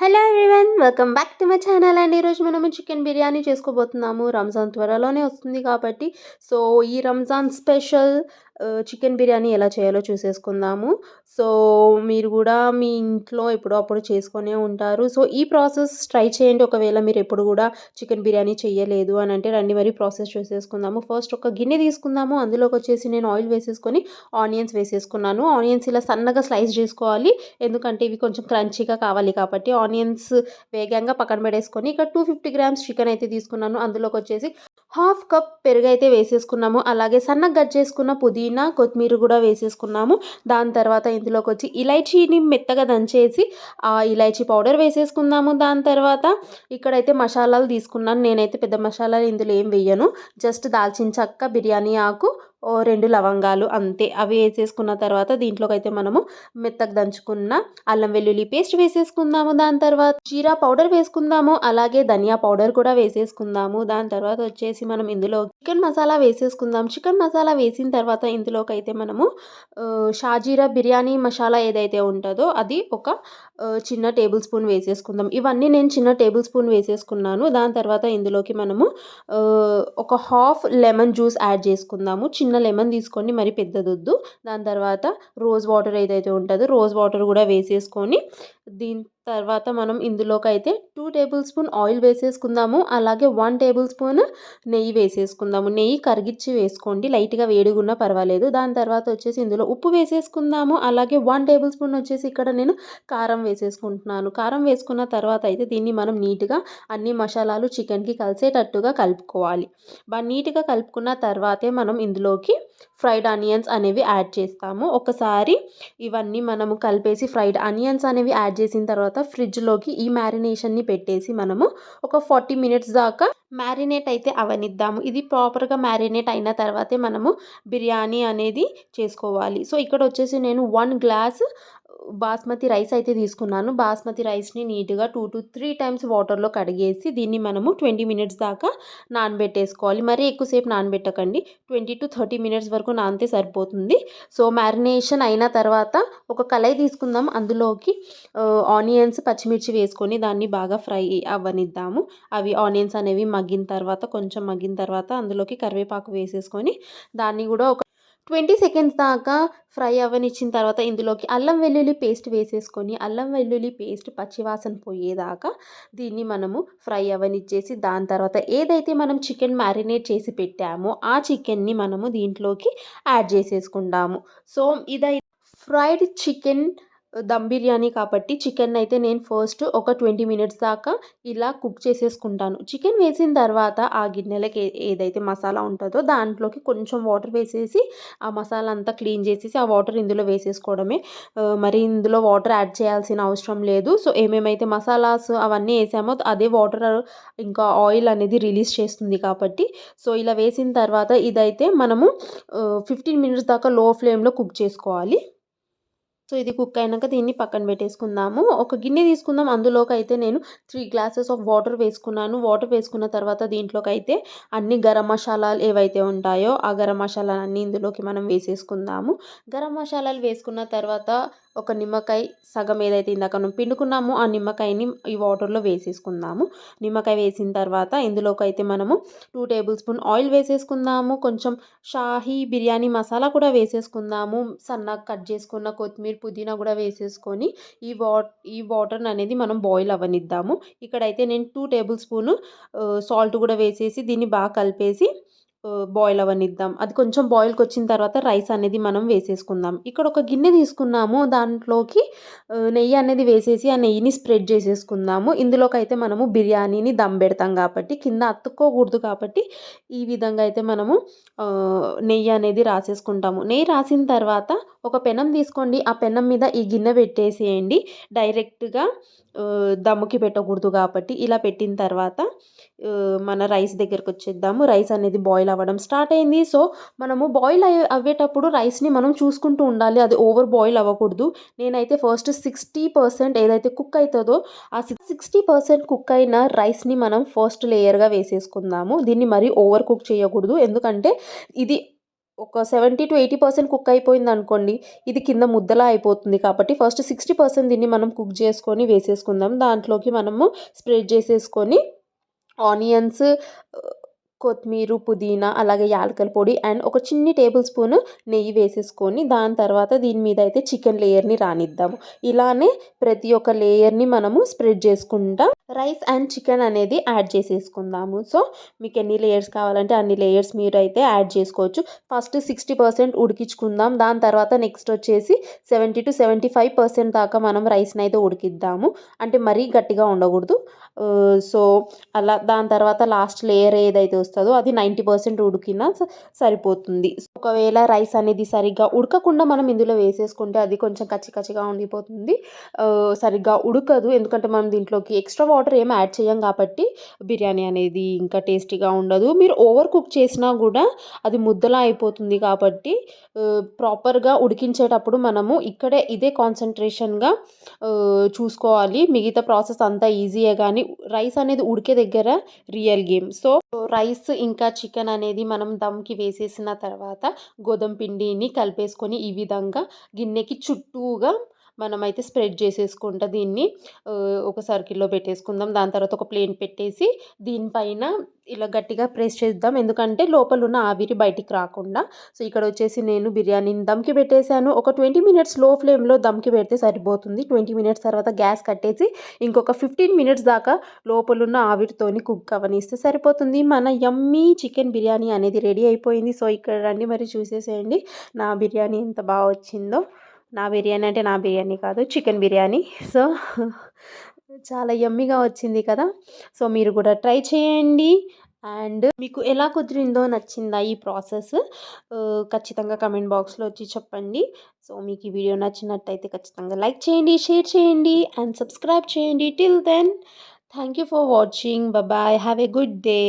Hello everyone welcome back to my channel and ఈరోజు మనము chicken biryani చేసుకోబోతున్నాము. Ramzan త్వరలోనే వస్తుంది కాబట్టి సో ఈ రంజాన్ స్పెషల్ చికెన్ బిర్యానీ ఎలా చేయాలో చూసేసుకుందాము. సో మీరు కూడా మీ ఇంట్లో ఎప్పుడో అప్పుడు చేసుకునే ఉంటారు. సో ఈ ప్రాసెస్ ట్రై చేయండి. ఒకవేళ మీరు ఎప్పుడు కూడా చికెన్ బిర్యానీ చేయలేదు అని అంటే రండి మరి ప్రాసెస్ చూసేసుకుందాము. ఫస్ట్ ఒక గిన్నె తీసుకుందాము. అందులోకి వచ్చేసి నేను ఆయిల్ వేసేసుకొని ఆనియన్స్ వేసేసుకున్నాను. ఆనియన్స్ ఇలా సన్నగా స్లైస్ చేసుకోవాలి. ఎందుకంటే ఇవి కొంచెం క్రంచీగా కావాలి కాబట్టి ఆనియన్స్ వేగంగా పక్కన పెట్టేసుకొని ఇక్కడ టూ ఫిఫ్టీ గ్రామ్స్ చికెన్ అయితే తీసుకున్నాను. అందులోకి వచ్చేసి హాఫ్ కప్ పెరుగు అయితే వేసేసుకున్నాము. అలాగే సన్నగా కట్ చేసుకున్న పుదీనా కొత్తిమీర కూడా వేసేసుకున్నాము. దాని తర్వాత ఇందులోకి వచ్చి ఇలైచీని మెత్తగా దంచేసి ఆ ఇలైచీ పౌడర్ వేసేసుకుందాము. దాని తర్వాత ఇక్కడైతే మసాలాలు తీసుకున్నాను. నేనైతే పెద్ద మసాలాలు ఇందులో ఏం వేయను. జస్ట్ దాల్చిన చెక్క బిర్యానీ ఆకు ఓ రెండు లవంగాలు అంతే. అవి వేసేసుకున్న తర్వాత దీంట్లోకి అయితే మనము మెత్తకు దంచుకున్న అల్లం వెల్లుల్లి పేస్ట్ వేసేసుకుందాము దాని తర్వాత జీరా పౌడర్ వేసుకుందాము అలాగే ధనియా పౌడర్ కూడా వేసేసుకుందాము. దాని తర్వాత వచ్చేసి మనం ఇందులో చికెన్ మసాలా వేసేసుకుందాం. చికెన్ మసాలా వేసిన తర్వాత ఇందులోకి అయితే మనము షాజీరా బిర్యానీ మసాలా ఏదైతే ఉంటుందో అది ఒక చిన్న టేబుల్ స్పూన్ వేసేసుకుందాం. ఇవన్నీ నేను చిన్న టేబుల్ స్పూన్ వేసేసుకున్నాను. దాని తర్వాత ఇందులోకి మనము ఒక హాఫ్ లెమన్ జ్యూస్ యాడ్ చేసుకుందాము. చిన్న లెమన్ తీసుకోండి మరి పెద్దదొద్దు. దాని తర్వాత రోజ్ వాటర్ ఏదైతే ఉంటుందో రోజ్ వాటర్ కూడా వేసేసుకొని దీని తర్వాత మనం ఇందులోకి అయితే టూ టేబుల్ స్పూన్ ఆయిల్ వేసేసుకుందాము. అలాగే వన్ టేబుల్ స్పూన్ నెయ్యి వేసేసుకుందాము. నెయ్యి కరిగిచ్చి వేసుకోండి. లైట్గా వేడిగున్నా పర్వాలేదు. దాని తర్వాత వచ్చేసి ఇందులో ఉప్పు వేసేసుకుందాము. అలాగే వన్ టేబుల్ స్పూన్ వచ్చేసి ఇక్కడ నేను కారం వేసేసుకుంటున్నాను. కారం వేసుకున్న తర్వాత అయితే దీన్ని మనం నీట్గా అన్ని మసాలాలు చికెన్కి కలిసేటట్టుగా కలుపుకోవాలి. బాగా నీట్గా కలుపుకున్న తర్వాతే మనం ఇందులోకి ఫ్రైడ్ ఆనియన్స్ అనేవి యాడ్ చేస్తాము. ఒకసారి ఇవన్నీ మనము కలిపేసి ఫ్రైడ్ ఆనియన్స్ అనేవి యాడ్ చేసిన తర్వాత ఫ్రిడ్జ్లోకి ఈ మ్యారినేషన్ని పెట్టేసి మనము ఒక ఫార్టీ మినిట్స్ దాకా మ్యారినేట్ అయితే అవనిద్దాము. ఇది ప్రాపర్గా మ్యారినేట్ అయిన తర్వాతే మనము బిర్యానీ అనేది చేసుకోవాలి. సో ఇక్కడ వచ్చేసి నేను వన్ గ్లాస్ బాస్మతి రైస్ అయితే తీసుకున్నాను. బాస్మతి రైస్ని నీట్గా టూ టు త్రీ టైమ్స్ వాటర్లో కడిగేసి దీన్ని మనము ట్వంటీ మినిట్స్ దాకా నానబెట్టేసుకోవాలి. మరీ ఎక్కువసేపు నానబెట్టకండి. ట్వంటీ టు థర్టీ మినిట్స్ వరకు నానితే సరిపోతుంది. సో మ్యారినేషన్ అయిన తర్వాత ఒక కళాయి తీసుకుందాం. అందులోకి ఆనియన్స్ పచ్చిమిర్చి వేసుకొని దాన్ని బాగా ఫ్రై అవ్వనిద్దాము. అవి ఆనియన్స్ అనేవి మగ్గిన తర్వాత కొంచెం మగ్గిన తర్వాత అందులోకి కరివేపాకు వేసేసుకొని దాన్ని కూడా ఒక ట్వంటీ సెకండ్స్ దాకా ఫ్రై అవ్వనిచ్చిన తర్వాత ఇందులోకి అల్లం వెల్లుల్లి పేస్ట్ వేసేసుకొని అల్లం వెల్లుల్లి పేస్ట్ పచ్చివాసన పోయేదాకా దీన్ని మనము ఫ్రై అవ్వనిచ్చేసి దాని తర్వాత ఏదైతే మనం చికెన్ మ్యారినేట్ చేసి పెట్టామో ఆ చికెన్ని మనము దీంట్లోకి యాడ్ చేసేసుకుంటాము. సో ఇదై ఫ్రైడ్ చికెన్ దమ్ బిర్యానీ కాబట్టి చికెన్ అయితే నేను ఫస్ట్ ఒక ట్వంటీ మినిట్స్ దాకా ఇలా కుక్ చేసేసుకుంటాను. చికెన్ వేసిన తర్వాత ఆ గిన్నెలకి ఏదైతే మసాలా ఉంటుందో దాంట్లోకి కొంచెం వాటర్ వేసేసి ఆ మసాలా అంతా క్లీన్ చేసేసి ఆ వాటర్ ఇందులో వేసేసుకోవడమే. మరి ఇందులో వాటర్ యాడ్ చేయాల్సిన అవసరం లేదు. సో ఏమేమైతే మసాలాస్ అవన్నీ వేసామో అదే వాటర్ ఇంకా ఆయిల్ అనేది రిలీజ్ చేస్తుంది కాబట్టి. సో ఇలా వేసిన తర్వాత ఇదైతే మనము ఫిఫ్టీన్ మినిట్స్ దాకా లో ఫ్లేమ్లో కుక్ చేసుకోవాలి. సో ఇది కుక్ అయినాక దీన్ని పక్కన పెట్టేసుకుందాము. ఒక గిన్నె తీసుకుందాం. అందులోకి అయితే నేను త్రీ గ్లాసెస్ ఆఫ్ వాటర్ వేసుకున్నాను. వాటర్ వేసుకున్న తర్వాత దీంట్లోకి అయితే అన్ని గరం మసాలాలు ఏవైతే ఉంటాయో ఆ గరం మసాలాలన్నీ ఇందులోకి మనం వేసేసుకుందాము. గరం మసాలాలు వేసుకున్న తర్వాత ఒక నిమ్మకాయ సగం ఏదైతే ఇందాక మనం పిండుకున్నామో ఆ నిమ్మకాయని ఈ వాటర్లో వేసేసుకుందాము. నిమ్మకాయ వేసిన తర్వాత ఇందులోకి అయితే మనము టూ టేబుల్ స్పూన్ ఆయిల్ వేసేసుకుందాము. కొంచెం షాహీ బిర్యానీ మసాలా కూడా వేసేసుకుందాము. సన్నగా కట్ చేసుకున్న కొత్తిమీర పుదీనా కూడా వేసేసుకొని ఈ వా ఈ వాటర్ అనేది మనం బాయిల్ అవ్వనిద్దాము. ఇక్కడైతే నేను టూ టేబుల్ స్పూన్ సాల్ట్ కూడా వేసేసి దీన్ని బాగా కలిపేసి బాయిల్ అవ్వనిద్దాం అది కొంచెం బాయిల్కి వచ్చిన తర్వాత రైస్ అనేది మనం వేసేసుకుందాం. ఇక్కడ ఒక గిన్నె తీసుకున్నాము. దాంట్లోకి నెయ్యి అనేది వేసేసి ఆ నెయ్యిని స్ప్రెడ్ చేసేసుకుందాము. ఇందులోకి అయితే మనము బిర్యానీని దమ్ పెడతాం కాబట్టి కింద అతుక్కోకూడదు కాబట్టి ఈ విధంగా అయితే మనము నెయ్యి అనేది రాసేసుకుంటాము. నెయ్యి రాసిన తర్వాత ఒక పెనం తీసుకోండి. ఆ పెనం మీద ఈ గిన్నె పెట్టేసేయండి. డైరెక్ట్గా దమ్ముకి పెట్టకూడదు కాబట్టి ఇలా పెట్టిన తర్వాత మన రైస్ దగ్గరకు వచ్చేద్దాము. రైస్ అనేది బాయిల్ అవ్వడం స్టార్ట్ అయింది. సో మనము బాయిల్ అయ్యేటప్పుడు రైస్ని మనం చూసుకుంటూ ఉండాలి. అది ఓవర్ బాయిల్ అవ్వకూడదు. నేనైతే ఫస్ట్ సిక్స్టీ పర్సెంట్ ఏదైతే కుక్ అవుతుందో ఆ సిక్స్టీ పర్సెంట్ కుక్ అయిన రైస్ని మనం ఫస్ట్ లేయర్గా వేసేసుకుందాము. దీన్ని మరీ ఓవర్ కుక్ చేయకూడదు. ఎందుకంటే ఇది ఒక seventy to eighty percent cook అయిపోయింది అనుకోండి ఇది కింద ముద్దలా అయిపోతుంది. కాబట్టి ఫస్ట్ సిక్స్టీ పర్సెంట్ దీన్ని మనం కుక్ చేసుకొని వేసేసుకుందాం. దాంట్లోకి మనము స్ప్రెడ్ చేసేసుకొని ఆనియన్స్ కొత్తిమీర పుదీనా అలాగే యాలకల పొడి అండ్ ఒక చిన్ని టేబుల్ స్పూన్ నెయ్యి వేసేసుకొని దాని తర్వాత దీని మీద అయితే చికెన్ లేయర్ని రానిద్దాము ఇలానే ప్రతి ఒక్క లేయర్ని మనము స్ప్రెడ్ చేసుకుంటా రైస్ అండ్ చికెన్ అనేది యాడ్ చేసేసుకుందాము. సో మీకు ఎన్ని లేయర్స్ కావాలంటే అన్ని లేయర్స్ మీరు అయితే యాడ్ చేసుకోవచ్చు. ఫస్ట్ సిక్స్టీ పర్సెంట్ ఉడికించుకుందాం. దాని తర్వాత నెక్స్ట్ వచ్చేసి seventy to seventy five percent దాకా మనం రైస్ని అయితే ఉడికిద్దాము. అంటే మరీ గట్టిగా ఉండకూడదు. సో అలా దాని తర్వాత లాస్ట్ లేయర్ ఏదైతే వస్తుందో అది నైంటీ పర్సెంట్ ఉడికినా సరిపోతుంది. ఒకవేళ రైస్ అనేది సరిగ్గా ఉడకకుండా మనం ఇందులో వేసేసుకుంటే అది కొంచెం కచ్చి కచ్చిగా ఉండిపోతుంది. సరిగ్గా ఉడకదు. ఎందుకంటే మనం దీంట్లోకి ఎక్స్ట్రా వాటర్ ఏం యాడ్ చేయం కాబట్టి బిర్యానీ అనేది ఇంకా టేస్టీగా ఉండదు. మీరు ఓవర్ కుక్ చేసినా కూడా అది ముద్దలా అయిపోతుంది కాబట్టి ప్రాపర్గా ఉడికించేటప్పుడు మనము ఇక్కడే ఇదే కాన్సన్ట్రేషన్గా చూసుకోవాలి. మిగతా ప్రాసెస్ అంతా ఈజీయే కానీ రైస్ అనేది ఉడికే దగ్గర real game. So rice rice ఇంకా చికెన్ అనేది మనం దమ్కి వేసేసిన తర్వాత గోధుమ పిండిని కలిపేసుకొని ఈ విధంగా గిన్నెకి చుట్టూగా మనమైతే స్ప్రెడ్ చేసేసుకుంటా దీన్ని ఒక సర్కిల్లో పెట్టేసుకుందాం. దాని తర్వాత ఒక ప్లేన్ పెట్టేసి దీనిపైన ఇలా గట్టిగా ప్రెస్ చేద్దాం. ఎందుకంటే లోపల ఉన్న ఆవిరి బయటికి రాకుండా. సో ఇక్కడ వచ్చేసి నేను బిర్యానీని దమ్కి పెట్టేశాను. ఒక ట్వంటీ మినిట్స్లో ఫ్లేమ్లో దమ్కి పెడితే సరిపోతుంది. ట్వంటీ మినిట్స్ తర్వాత గ్యాస్ కట్టేసి ఇంకొక ఫిఫ్టీన్ మినిట్స్ దాకా లోపలున్న ఆవిరితోని కుక్ అవనిస్తే సరిపోతుంది. మన యమ్మీ చికెన్ బిర్యానీ అనేది రెడీ అయిపోయింది. సో ఇక్కడ రండి మరి చూసేసేయండి. నా బిర్యానీ ఎంత బాగా వచ్చిందో. నా బిర్యానీ అంటే నా బిర్యానీ కాదు చికెన్ బిర్యానీ. సో చాలా యమ్మీగా వచ్చింది కదా. సో మీరు కూడా ట్రై చేయండి. అండ్ మీకు ఎలా కుదిరిందో నచ్చిందా ఈ ప్రాసెస్ ఖచ్చితంగా కమెంట్ బాక్స్లో వచ్చి చెప్పండి. సో మీకు ఈ వీడియో నచ్చినట్టయితే ఖచ్చితంగా లైక్ చేయండి షేర్ చేయండి అండ్ సబ్స్క్రైబ్ చేయండి. Till then thank you for watching bye have a good day